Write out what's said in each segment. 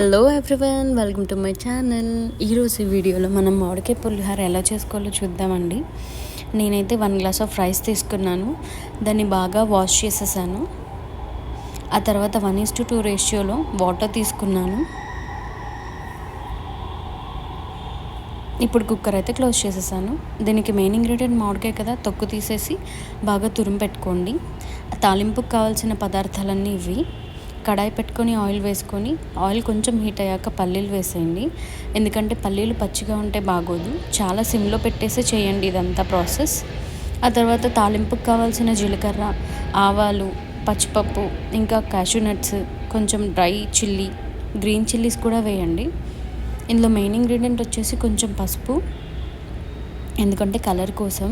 Hello everyone welcome to my channel. ఈరోజు ఈ వీడియోలో మనం మామిడికాయ పులిహార ఎలా చేసుకోవాలో చూద్దామండి. నేనైతే వన్ గ్లాస్ ఆఫ్ రైస్ తీసుకున్నాను. దాన్ని బాగా వాష్ చేసేసాను. ఆ తర్వాత వన్ ఈస్ టు టూ రేషియోలో వాటర్ తీసుకున్నాను. ఇప్పుడు కుక్కర్ అయితే క్లోజ్ చేసేసాను. దీనికి మెయిన్ ఇంగ్రీడియంట్ మామిడికాయ కదా తొక్కు తీసేసి బాగా తురుము పెట్టుకోండి. తాలింపుకు కావాల్సిన పదార్థాలన్నీ ఇవి కడాయి పెట్టుకొని ఆయిల్ వేసుకొని ఆయిల్ కొంచెం హీట్ అయ్యాక పల్లీలు వేసేయండి. ఎందుకంటే పల్లీలు పచ్చిగా ఉంటే బాగోదు. చాలా సిమ్లో పెట్టేసే చేయండి ఇదంతా ప్రాసెస్. ఆ తర్వాత తాలింపుకు కావాల్సిన జీలకర్ర ఆవాలు పచ్చిపప్పు ఇంకా క్యాషూ నట్స్ కొంచెం డ్రై చిల్లీ గ్రీన్ చిల్లీస్ కూడా వేయండి. ఇందులో మెయిన్ ఇంగ్రీడియంట్ వచ్చేసి కొంచెం పసుపు. ఎందుకంటే కలర్ కోసం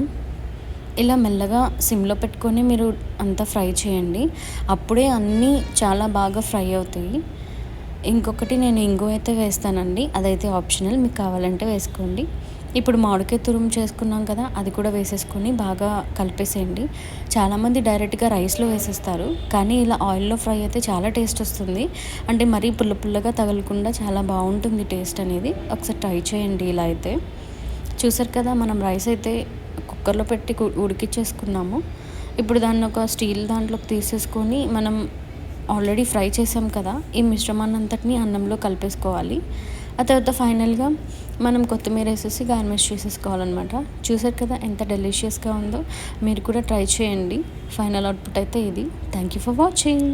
ఇలా మెల్లగా సిమ్లో పెట్టుకొని మీరు అంతా ఫ్రై చేయండి. అప్పుడే అన్నీ చాలా బాగా ఫ్రై అవుతాయి. ఇంకొకటి నేను ఇంగు అయితే వేస్తానండి. అదైతే ఆప్షనల్. మీకు కావాలంటే వేసుకోండి. ఇప్పుడు మామిడికాయ తురుము చేసుకున్నాం కదా అది కూడా వేసేసుకొని బాగా కలిపేసేయండి. చాలామంది డైరెక్ట్గా రైస్లో వేసేస్తారు. కానీ ఇలా ఆయిల్లో ఫ్రై అయితే చాలా టేస్ట్ వస్తుంది. అంటే మరీ పుల్ల పుల్లగా తగలకుండా చాలా బాగుంటుంది టేస్ట్ అనేది. ఒకసారి ట్రై చేయండి ఇలా అయితే. చూసారు కదా మనం రైస్ అయితే కుక్కర్లో పెట్టి ఉడికిచ్చేసుకున్నాము. ఇప్పుడు దాన్ని ఒక స్టీల్ దాంట్లోకి తీసేసుకొని మనం ఆల్రెడీ ఫ్రై చేసాం కదా ఈ మిశ్రమాన్ని అంతటిని అన్నంలో కలిపేసుకోవాలి. ఆ తర్వాత ఫైనల్గా మనం కొత్తిమీర వేసేసి గార్నిష్ చేసేసుకోవాలన్నమాట. చూసారు కదా ఎంత డెలిషియస్గా ఉందో? మీరు కూడా ట్రై చేయండి. ఫైనల్ అవుట్పుట్ అయితే ఇది. Thank you for watching.